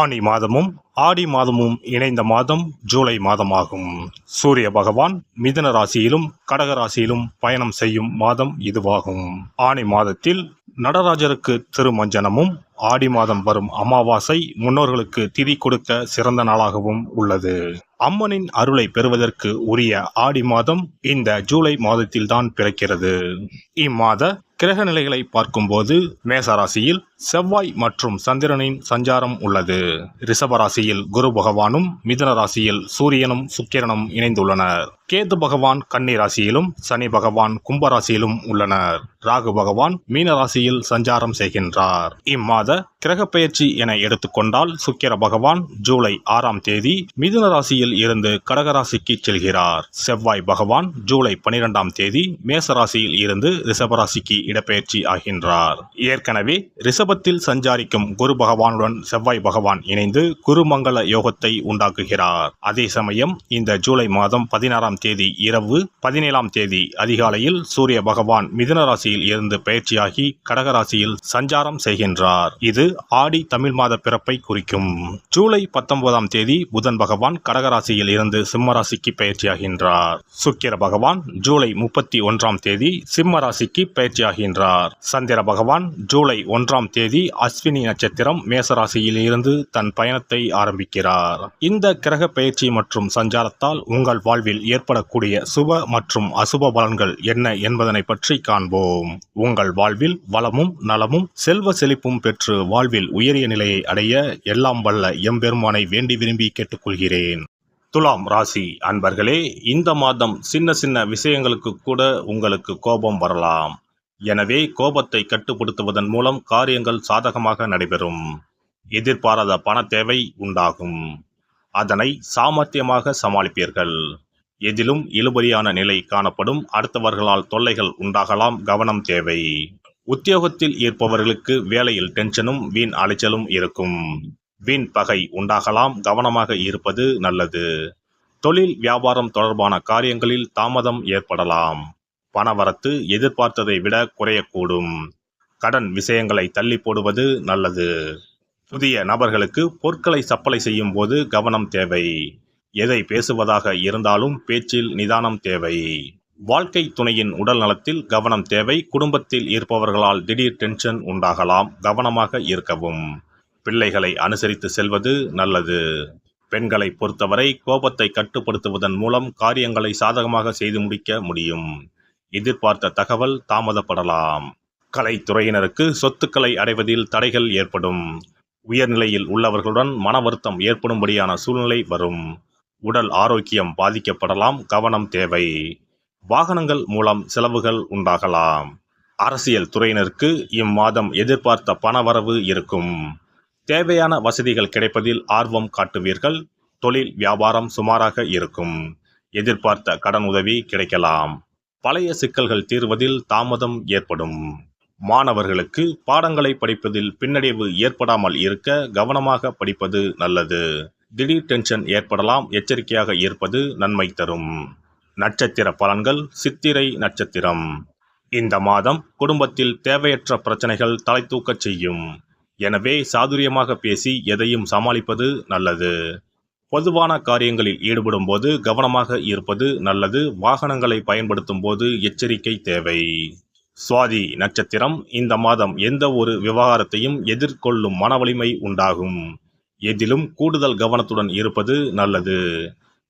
ஆனி மாதமும் ஆடி மாதமும் இணைந்த மாதம் ஜூலை மாதமாகும். சூரிய பகவான் மிதுன ராசியிலும் கடக ராசியிலும் பயணம் செய்யும் மாதம் இதுவாகும். ஆனி மாதத்தில் நடராஜருக்கு திருமஞ்சனமும் ஆடி மாதம் வரும் அமாவாசை முன்னோர்களுக்கு திதி கொடுக்க சிறந்த நாளாகவும் உள்ளது. அம்மனின் அருளை பெறுவதற்கு உரிய ஆடி மாதம் இந்த ஜூலை மாதத்தில்தான் பிறக்கிறது. இம்மாத கிரக நிலைகளை பார்க்கும்போது மேசராசியில் செவ்வாய் மற்றும் சந்திரனின் சஞ்சாரம் உள்ளது. ரிஷபராசியில் குரு பகவானும் மிதுன ராசியில் சூரியனும் சுக்கிரனும் இணைந்துள்ளனர். கேது பகவான் கன்னி ராசியிலும் சனி பகவான் கும்பராசியிலும் உள்ளனர். ராகு பகவான் மீன ராசியில் சஞ்சாரம் செய்கின்றார். இம்மாத மாத கிரகப்பெயர்ச்சி என எடுத்துக்கொண்டால் சுக்கிர பகவான் ஜூலை ஆறாம் தேதி மிதுன ராசியில் இருந்து கடகராசிக்கு செல்கிறார். செவ்வாய் பகவான் ஜூலை பனிரெண்டாம் தேதி மேச ராசியில் இருந்து ரிஷபராசிக்கு இடப்பெயர்ச்சி ஆகின்றார். ஏற்கனவே ரிஷபத்தில் சஞ்சாரிக்கும் குரு பகவானுடன் செவ்வாய் பகவான் இணைந்து குருமங்கல யோகத்தை உண்டாக்குகிறார். அதே சமயம் இந்த ஜூலை மாதம் பதினாறாம் தேதி இரவு பதினேழாம் தேதி அதிகாலையில் சூரிய பகவான் மிதுன ராசியில் இருந்து பயிற்சியாகி கடகராசியில் சஞ்சாரம் செய்கின்றார். இது ஆடி தமிழ் மாத பிறப்பை குறிக்கும். ஜூலை பத்தொன்பதாம் தேதி புதன் பகவான் கடகராசியில் இருந்து சிம்மராசிக்கு பயிற்சியாகின்றார். சுக்கிர பகவான் ஜூலை முப்பத்தி ஒன்றாம் தேதி சிம்மராசிக்கு பயிற்சியாகின்றார். சந்திர பகவான் ஜூலை ஒன்றாம் தேதி அஸ்வினி நட்சத்திரம் மேசராசியில் இருந்து தன் பயணத்தை ஆரம்பிக்கிறார். இந்த கிரக பயிற்சி மற்றும் சஞ்சாரத்தால் உங்கள் வாழ்வில் ஏற்படக்கூடிய சுப மற்றும் அசுப பலன்கள் என்ன என்பதனை பற்றி காண்போம். உங்கள் வாழ்வில் வளமும் நலமும் செல்வ செழிப்பும் பெற்று வாழ்வில் உயரிய நிலையை அடைய எல்லாம் வல்ல எம்பெருமானை வேண்டி விரும்பி கேட்டுக்கொள்கிறேன். துலாம் ராசி அன்பர்களே இந்த மாதம் சின்ன சின்ன விஷயங்களுக்கு கூட உங்களுக்கு கோபம் வரலாம். எனவே கோபத்தை கட்டுப்படுத்துவதன் மூலம் காரியங்கள் சாதகமாக நடைபெறும். எதிர்பாராத பண தேவை உண்டாகும். அதனை சாமர்த்தியமாக சமாளிப்பீர்கள். எதிலும் இழுபறியான நிலை காணப்படும். அடுத்தவர்களால் தொல்லைகள் உண்டாகலாம். கவனம் தேவை. உத்தியோகத்தில் இருப்பவர்களுக்கு வேலையில் டென்ஷனும் வீண் அலைச்சலும் இருக்கும். வீண் பகை உண்டாகலாம் கவனமாக இருப்பது நல்லது. தொழில் வியாபாரம் தொடர்பான காரியங்களில் தாமதம் ஏற்படலாம். பணவரத்து எதிர்பார்த்ததை விட குறையக்கூடும். கடன் விஷயங்களை தள்ளி போடுவது நல்லது. புதிய நபர்களுக்கு பொருட்களை சப்ளை செய்யும் போது கவனம் தேவை. எதை பேசுவதாக இருந்தாலும் பேச்சில் நிதானம் தேவை. வாழ்க்கை துணையின் உடல் நலத்தில் கவனம் தேவை. குடும்பத்தில் இருப்பவர்களால் திடீர் டென்ஷன் உண்டாகலாம். கவனமாக இருக்கவும். பிள்ளைகளை அனுசரித்து செல்வது நல்லது. பெண்களை பொறுத்தவரை கோபத்தை கட்டுப்படுத்துவதன் மூலம் காரியங்களை சாதகமாக செய்து முடிக்க முடியும். எதிர்பார்த்த தகவல் தாமதப்படலாம். கலைத்துறையினருக்கு சொத்துக்களை அடைவதில் தடைகள் ஏற்படும். உயர்நிலையில் உள்ளவர்களுடன் மன வருத்தம் ஏற்படும்படியான சூழ்நிலை வரும். உடல் ஆரோக்கியம் பாதிக்கப்படலாம். கவனம் தேவை. வாகனங்கள் மூலம் செலவுகள் உண்டாகலாம். அரசியல் துறையினருக்கு இம்மாதம் எதிர்பார்த்த பணவரவு இருக்கும். தேவையான வசதிகள் கிடைப்பதில் ஆர்வம் காட்டுவீர்கள். தொழில் வியாபாரம் சுமாராக இருக்கும். எதிர்பார்த்த கடன் உதவி கிடைக்கலாம். பழைய சிக்கல்கள் தீர்வதில் தாமதம் ஏற்படும். மாணவர்களுக்கு பாடங்களை படிப்பதில் பின்னடைவு ஏற்படாமல் இருக்க கவனமாக படிப்பது நல்லது. திடீர் டென்ஷன் ஏற்படலாம். எச்சரிக்கையாக இருப்பது நன்மை தரும். நட்சத்திர பலன்கள் சித்திரை நட்சத்திரம். இந்த மாதம் குடும்பத்தில் தேவையற்ற பிரச்சனைகள் தலை தூக்கச் செய்யும். எனவே சாதுரியமாக பேசி எதையும் சமாளிப்பது நல்லது. பொதுவான காரியங்களில் ஈடுபடும் போது கவனமாக இருப்பது நல்லது. வாகனங்களை பயன்படுத்தும் போது எச்சரிக்கை தேவை. சுவாதி நட்சத்திரம் இந்த மாதம் எந்த ஒரு விவகாரத்தையும் எதிர்கொள்ளும் மன வலிமை உண்டாகும். எதிலும் கூடுதல் கவனத்துடன் இருப்பது நல்லது.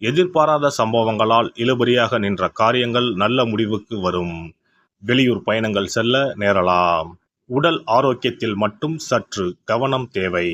எதிர்பாராத சம்பவங்களால் இழுபறியாக நின்ற காரியங்கள் நல்ல முடிவுக்கு வரும். வெளியூர் பயணங்கள் செல்ல நேரலாம். உடல் ஆரோக்கியத்தில் மட்டும் சற்று கவனம் தேவை.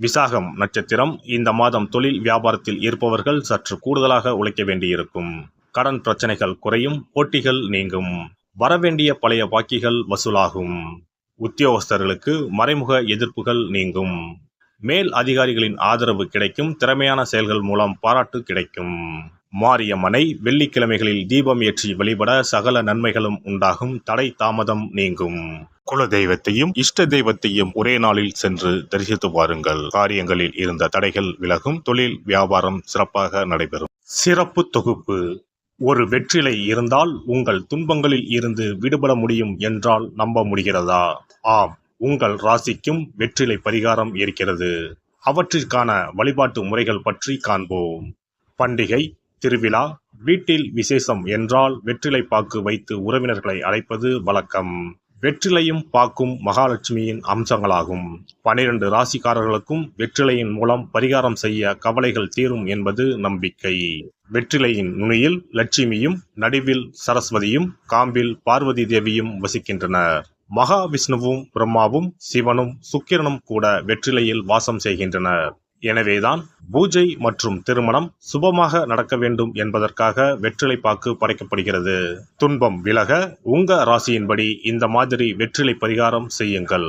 விசாகம் நட்சத்திரம் இந்த மாதம் தொழில் வியாபாரத்தில் இருப்பவர்கள் சற்று கூடுதலாக உழைக்க வேண்டியிருக்கும். கடன் பிரச்சனைகள் குறையும் போட்டிகள் நீங்கும். வரவேண்டிய பழைய பாக்கிகள் வசூலாகும். உத்தியோகஸ்தர்களுக்கு மறைமுக எதிர்ப்புகள் நீங்கும். மேல் அதிகாரிகளின் ஆதரவு கிடைக்கும் திறமையான செயல்கள் மூலம் பாராட்டு கிடைக்கும். மாரியம்மனை வெள்ளிக்கிழமைகளில் தீபம் ஏற்றி வழிபட சகல நன்மைகளும் உண்டாகும். தடை தாமதம் நீங்கும். குல தெய்வத்தையும் இஷ்ட தெய்வத்தையும் ஒரே நாளில் சென்று தரிசித்து வாருங்கள். காரியங்களில் இருந்த தடைகள் விலகும். தொழில் வியாபாரம் சிறப்பாக நடைபெறும். சிறப்பு தொகுப்பு. ஒரு வெற்றிலை இருந்தால் உங்கள் துன்பங்களில் இருந்து விடுபட முடியும் என்றால் நம்ப முடிகிறதா? ஆம். உங்கள் ராசிக்கும் வெற்றிலை பரிகாரம் இருக்கிறது. அவற்றிற்கான வழிபாட்டு முறைகள் பற்றி காண்போம். பண்டிகை திருவிழா வீட்டில் விசேஷம் என்றால் வெற்றிலை பாக்கு வைத்து உறவினர்களை அழைப்பது வழக்கம். வெற்றிலையும் பாக்கும் மகாலட்சுமியின் அம்சங்களாகும். பனிரெண்டு ராசிக்காரர்களுக்கும் வெற்றிலையின் மூலம் பரிகாரம் செய்ய கவலைகள் தீரும் என்பது நம்பிக்கை. வெற்றிலையின் நுனியில் லட்சுமியும் நடுவில் சரஸ்வதியும் காம்பில் பார்வதி தேவியும் வசிக்கின்றனர். மகாவிஷ்ணுவும் பிரம்மாவும் சிவனும் சுக்கிரனும் கூட வெற்றிலையில் வாசம் செய்கின்றனர். எனவேதான் பூஜை மற்றும் திருமணம் சுபமாக நடக்க வேண்டும் என்பதற்காக வெற்றிலை பாக்கு படைக்கப்படுகிறது. துன்பம் விலக உங்க ராசியின்படி இந்த மாதிரி வெற்றிலை பரிகாரம் செய்யுங்கள்.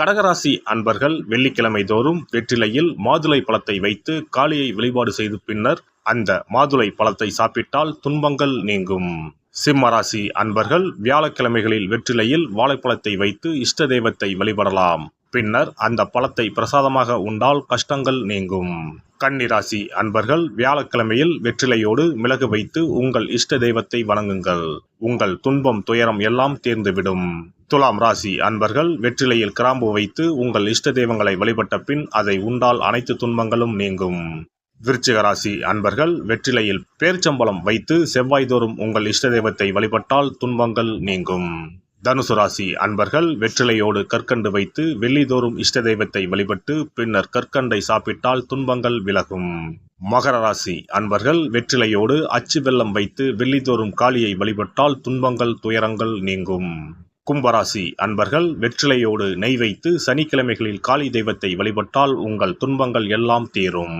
கடகராசி அன்பர்கள் வெள்ளிக்கிழமை தோறும் வெற்றிலையில் மாதுளை பழத்தை வைத்து காளியை வழிபாடு செய்து பின்னர் அந்த மாதுளை பழத்தை சாப்பிட்டால் துன்பங்கள் நீங்கும். சிம்மராசி அன்பர்கள் வியாழக்கிழமைகளில் வெற்றிலையில் வாழைப்பழத்தை வைத்து இஷ்ட தெய்வத்தை வழிபடலாம். பின்னர் அந்த பழத்தை பிரசாதமாக உண்டால் கஷ்டங்கள் நீங்கும். கன்னிராசி அன்பர்கள் வியாழக்கிழமையில் வெற்றிலையோடு மிளகு வைத்து உங்கள் இஷ்ட தெய்வத்தை வணங்குங்கள். உங்கள் துன்பம் துயரம் எல்லாம் தேர்ந்துவிடும். துலாம் ராசி அன்பர்கள் வெற்றிலையில் கிராம்பு வைத்து உங்கள் இஷ்ட தெய்வங்களை வழிபட்ட பின் அதை உண்டால் அனைத்து துன்பங்களும் நீங்கும். விருச்சிக ராசி அன்பர்கள் வெற்றிலையில் பேர்ச்சம்பளம் வைத்து செவ்வாய்தோறும் உங்கள் இஷ்ட தெய்வத்தை வழிபட்டால் துன்பங்கள் நீங்கும். தனுசு ராசி அன்பர்கள் வெற்றிலையோடு கற்கண்டு வைத்து வெள்ளிதோறும் இஷ்ட தெய்வத்தை வழிபட்டு பின்னர் கற்கண்டை சாப்பிட்டால் துன்பங்கள் விலகும். மகர ராசி அன்பர்கள் வெற்றிலையோடு அச்சு வெள்ளம் வைத்து வெள்ளிதோறும் காளியை வழிபட்டால் துன்பங்கள் துயரங்கள் நீங்கும். கும்பராசி அன்பர்கள் வெற்றிலையோடு நெய் வைத்து சனிக்கிழமைகளில் காளி தெய்வத்தை வழிபட்டால் உங்கள் துன்பங்கள் எல்லாம் தீரும்.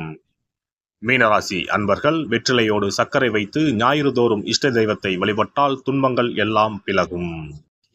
மீனராசி அன்பர்கள் வெற்றிலையோடு சர்க்கரை வைத்து ஞாயிறு தோறும் இஷ்ட தெய்வத்தை வழிபட்டால் துன்பங்கள் எல்லாம் விலகும்.